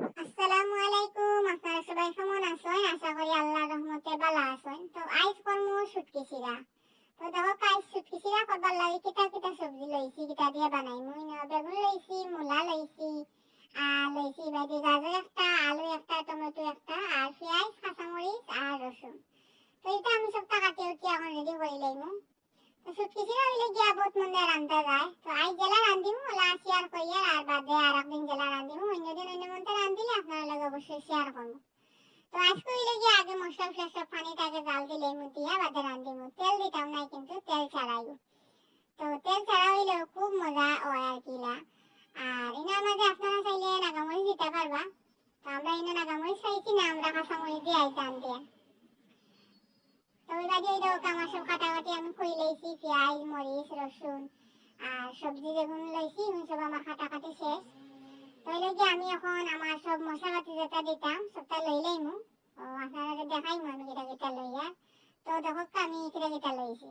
আসসালামু আলাইকুম। আপনারা সবাই কেমন আছেন? আশা করি আল্লাহর রহমতে ভালো আছেন। তো আইজ করমু শুটকি সিরা তো দেখো কাইজ শুটকি সিরা করবার লাগে কিতা কিতা সবজি লইছি, কিতা দিয়ে বানাই মুই ন বেগুন লইছি, মূলা লইছি, আর লইছি বাইদি গাজর একটা, আলু একটা, টমেটো একটা, আর পেঁয়াজ, কাঁচামরিচ, আর রসুন। তো এটা আমি সবটা কাটি উঠি, এখন রেডি করে লইমু। তো শুটকি হইলে গিয়া বহুত মন্দে রান্ধা যায় তো আইজ জেলা রান্ধিমু ওলা শেয়ার করিয়া আর বাদে আর একদিন জেলা রান্ধিমু অন্যদিন অন্য মন্তে রান্ধিলে আপনার লগে অবশ্যই শেয়ার করব। তো আজকে হইলে গিয়ে আগে মশলা ফসলা পানিটাকে জাল দিলে মুতিয়া বাদে রান্ধিমু তেল দিতাম নাই কিন্তু তেল ছাড়াই। তো তেল ছাড়া হইলে খুব মজা হয় আর কিলা আর এনার মাঝে আপনারা চাইলে নাগামরিচ দিতে পারবা। তো আমরা এনে নাগামরিচ চাইছি না, আমরা কাঁচামরিচ দিয়ে আইতাম দিয়ে। তো ওই বাদে ওই দেখো, আমার সব কাটাকাটি আমি কই লইছি পেঁয়াজ, মরিচ, রসুন, আর সবজি যেগুলো লইছি সব আমার কাটাকাটি শেষ। তাহলে কি আমি এখন আমার সব মশলাপাতি যেটা দিতাম, সবটা লই লইমু ও, আপনারা দেখাইমু আমি কিটা কিটা লইয়া তো দেখো আমি কিটা কিটা লইছি।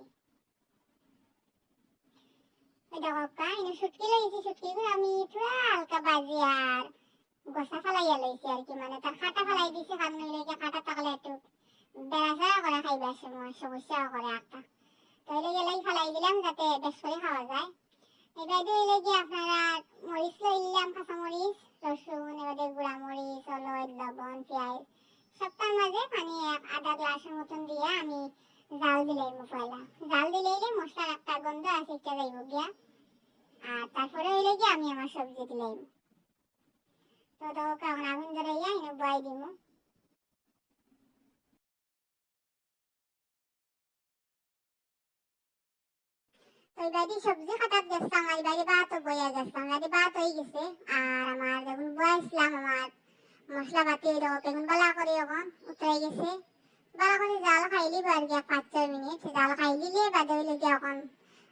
বাজি আর গোসা ফালাইয়া লইছি আর মানে তার খাটা ফালাই দিছি হইলে কি খাটা থাকলে একটু বেড়াচড়া করে খাইবার সময় সমস্যা করে একটা তাহলে গেলেই ফালাই দিলাম যাতে বেশ করে খাওয়া যায়। এবারে হইলে কি আপনারা মরিচ লই নিলাম, কাঁচা মরিচ, রসুন, এবারে গুঁড়া মরিচ, হলুদ, লবণ, পেঁয়াজ, সবটার মাঝে পানি আধা গ্লাসের মতন দিয়ে আমি জাল দিলাই পয়লা। জাল দিলেই মশলার একটা গন্ধ আছে এটা যাইব গিয়া। আর তারপরে হইলে কি আমি আমার সবজি দিলাই তো কেমন আগুন ধরাইয়া এনে বয় দিমু। এবারে সবজি কাটাত গেছিলাম আর এবারে ভাতও বইয়া গেছিলাম এবারে ভাত হয়ে গেছে, আর আমার যখন বয়াইছিলাম আমার মশলা পাতি এরকম এখন বালা করে এখন, উতরাই গেছে। বালা করে জাল খাইলি বার গিয়া পাঁচ ছয় মিনিট, জাল খাইলি দিলে বাদে হইলে গিয়া এখন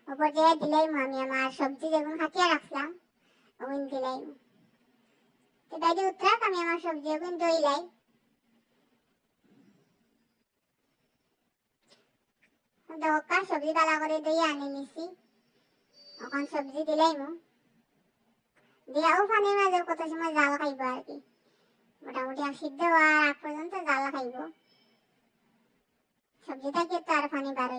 উপর দিয়ে দিলাই আমি আমার সবজি যখন খাটিয়া রাখলাম ওখান দিলাই। তো বাইরে উতরাক আমি আমার সবজি ওখান দইলাই দহকা সবজি ডালা করে দিয়ে আনি নিছি। এখন সবজি দিলাই মো। দিয়াও পানির মাঝে কত সময় জাল খাইব আর কি। মোটামুটি সিদ্ধ হওয়ার আগ পর্যন্ত জাল খাইব। সবজিটা কি তো আর পানি বার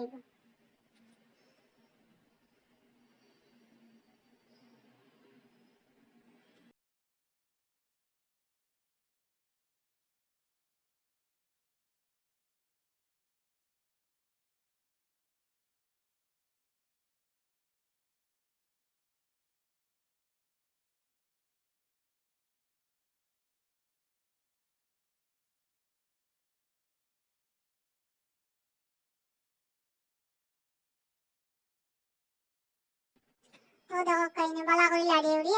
তো দেখো, কাইনে বালা করে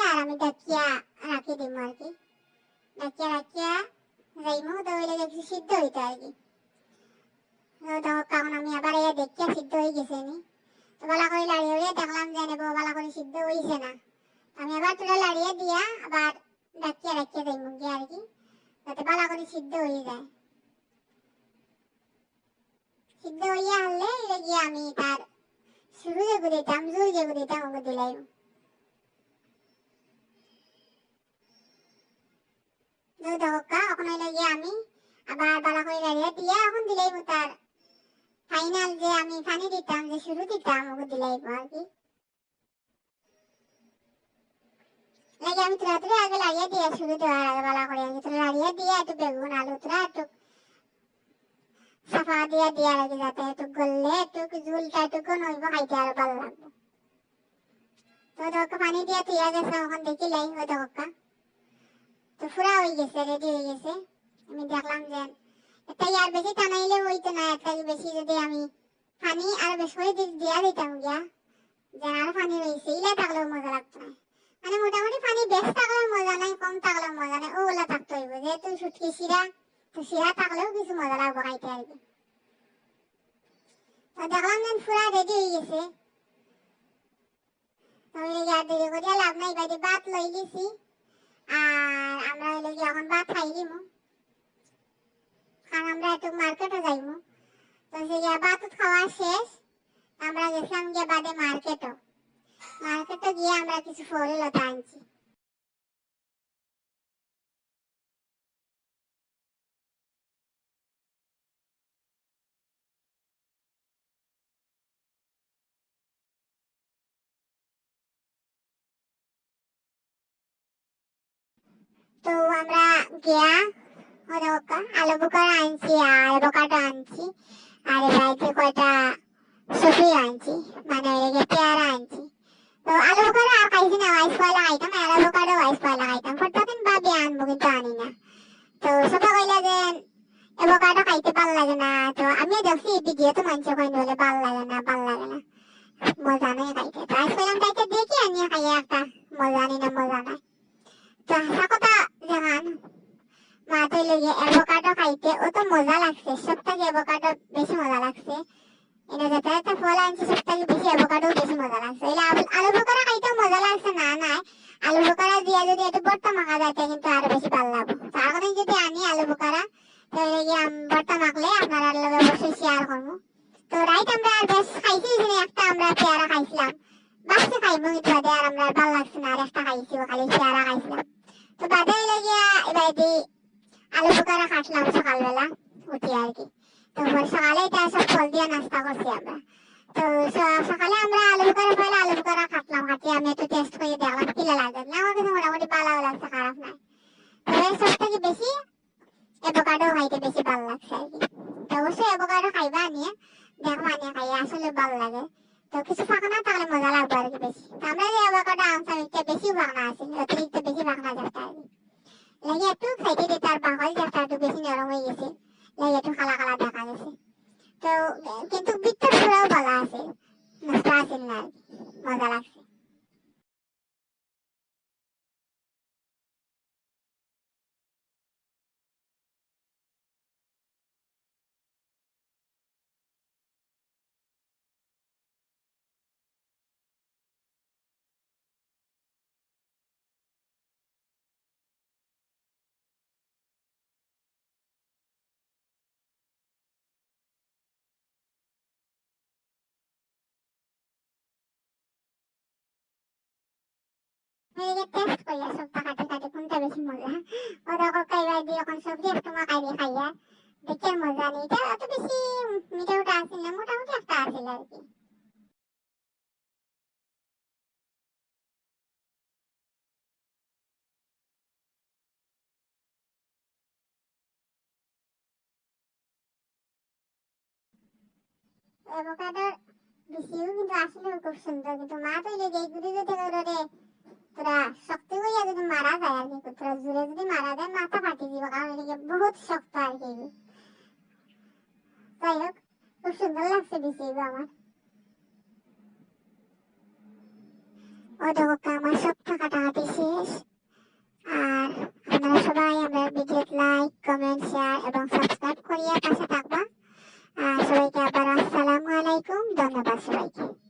আর আমি ডাকিয়া রাখি দিব আর কি। ডাকিয়া রাখিয়া যাইমু, তো হইলে দেখছি সিদ্ধ হইতে আর কি। তো দেখো, কারণ আমি আবার এ দেখিয়া সিদ্ধ হয়ে গেছে নি। তো বালা করে লাড়িয়ে উড়িয়ে দেখলাম যে নেব, বালা করে সিদ্ধ হইছে না। আমি আবার তুলে লাড়িয়ে দিয়া আবার ডাকিয়া রাখিয়া যাইমু গিয়ে আর কি, যাতে বালা করে সিদ্ধ হয়ে যায় সিদ্ধ হইয়া হলে এটা গিয়ে আমি তার শুরু যেগু দিতাম জুল যেগু দিতাম ওগু দিলাই এখন আমি আবার বালা করে লাড়িয়ে দিয়া এখন দিলাই তার। ফাইনাল যে আমি পানি দিতাম, যে শুরু দিতাম ওগু দিলাই আর কি। আমি তুলে আগে লাড়িয়ে দিয়ে শুরু দেওয়ার আগে বালা করে আমি তুলে লাড়িয়ে দিয়ে একটু বেগুন, আলু তুলা একটু সাফা দিয়া দিয়া লাগে যাতে একটু গললে একটু ঝুলটা একটু নইব খাইতে আরও ভালো লাগবে। তো দরকার পানি দিয়ে তুইয়া গেছে ওখান দেখি লাই ওই দরকার তো ফুরা হয়ে গেছে রেডি হয়ে গেছে আমি দেখলাম যে এটাই আর বেশি টানাইলে হইতো না একটাই বেশি যদি আমি পানি আর বেশি করে দিয়া দিতাম গিয়া, যে আর পানি রয়েছে, ইলা থাকলেও মজা লাগতো না। মানে মোটামুটি পানি বেশ থাকলেও মজা নাই, কম থাকলেও মজা নাই, ওগুলা থাকতে হইব। যেহেতু সুটকি শিরা, তো শিরা থাকলেও কিছু মজা লাগবে খাইতে আর কি। তো দেখলাম যে পুরা রেডি হয়ে গেছে তাহলে আর দেরি করিয়া লাভ নাই বাইরে ভাত লই গেছি fuori la Tanzi. तो हमारा লাগে না, তো আমিও দেখছি ভিডিও তো মানুষ কইন বলে ভালো লাগে না, ভালো লাগে না। মজা নেই খাইতে তো আজ কইলাম তাইতে দেখি আনিয়ে খাইয়ে একটা? মজা নেই না মজা নাই। তো হাসা কথা জানান, মা তো লেগে অ্যাভোকাডো খাইতে অত মজা লাগছে সব থেকে অ্যাভোকাডো বেশি মজা লাগছে। এটা যেটা একটা ফল আনছে সব থেকে বেশি অ্যাভোকাডো বেশি মজা লাগছে। এলে আলু বোকারা খাইতেও মজা লাগছে, না নাই। আলু বোকারা দিয়ে যদি একটু বর্তা মাখা যায়, তাই কিন্তু আরও বেশি ভালো লাগবে। তার কথা আনি আলু বর্তা মাখলে আপনারা লগে অবশ্যই শেয়ার করব। তো রাইট আমরা বেশ খাইছি, এখানে একটা আমরা পেয়ারা খাইছিলাম। বাসে খাইবো কিন্তু বাদে আর আমরা ভালো লাগছে না, আর একটা খাইছি, খালি পেয়ারা খাইছিলাম। তো বাদে হইলে গিয়া এবার দি আলু বোকারা কাটলাম সকালবেলা, উঠি আর কি। তো সকালে এটা সব ফল দিয়ে নাস্তা করছি আমরা। তো সকালে আমরা আলু বোকারা পাইলে আলু বোকারা কাটলাম কাটি আমি একটু টেস্ট করে দেখলাম, কিলা লাগে। না আমার কাছে মোটামুটি ভালো লাগছে, খারাপ নাই। তো সব থেকে বেশি অ্যাভোকাডো খাইতে বেশি ভালো লাগছে আর কি। তো অবশ্যই অ্যাভোকাডো খাইবা নিয়ে দেখো আনিয়ে খাই আসলে ভালো লাগে। তো কিছু ফাঁকা না, তাহলে মজা লাগবে আর কি বেশি। আমরা যে অ্যাভোকাডো আনসার একটা বেশি ফাঁকা আছে, অতিরিক্ত বেশি ফাঁকা যাচ্ছে আর কি। লাগে একটু খাইতে দিতে আর বাকল যাচ্ছে একটু বেশি নরম হয়ে গেছে। লাগে একটু কালা কালা দেখা গেছে। তো কিন্তু ভিতর এদিকে টেস্ট করিয়া সব কাটে কাটে কোনটা বেশি মজা ওরা কইবা দিয়ে এখন সবজি একটু মাখাই দিয়ে খাইয়া দেখে মজা নেই এটা অত বেশি মিঠা উঠা আসিল না মোটামুটি একটা আসিল আর কি অ্যাভোকাডোর বেশিও কিন্তু আসলে খুব সুন্দর কিন্তু মা তো এই গুড়ি থেকে ওরে কুকুরা শক্তি হইয়া যদি মারা যায় আর কি কুকুরা জুড়ে যদি মারা যায়, মাথা ফাটি দিব। কারণ এদিকে বহুত শক্ত আর কি। যাই হোক, খুব সুন্দর লাগছে দিছি আমার। ও দেখো, আমার সব টাকা টাকাটি শেষ। আর আপনারা সবাই আমার ভিডিও লাইক কমেন্ট শেয়ার এবং সাবস্ক্রাইব করিয়া পাশে থাকবা। আর সবাইকে আবার আসসালামু আলাইকুম। ধন্যবাদ সবাইকে।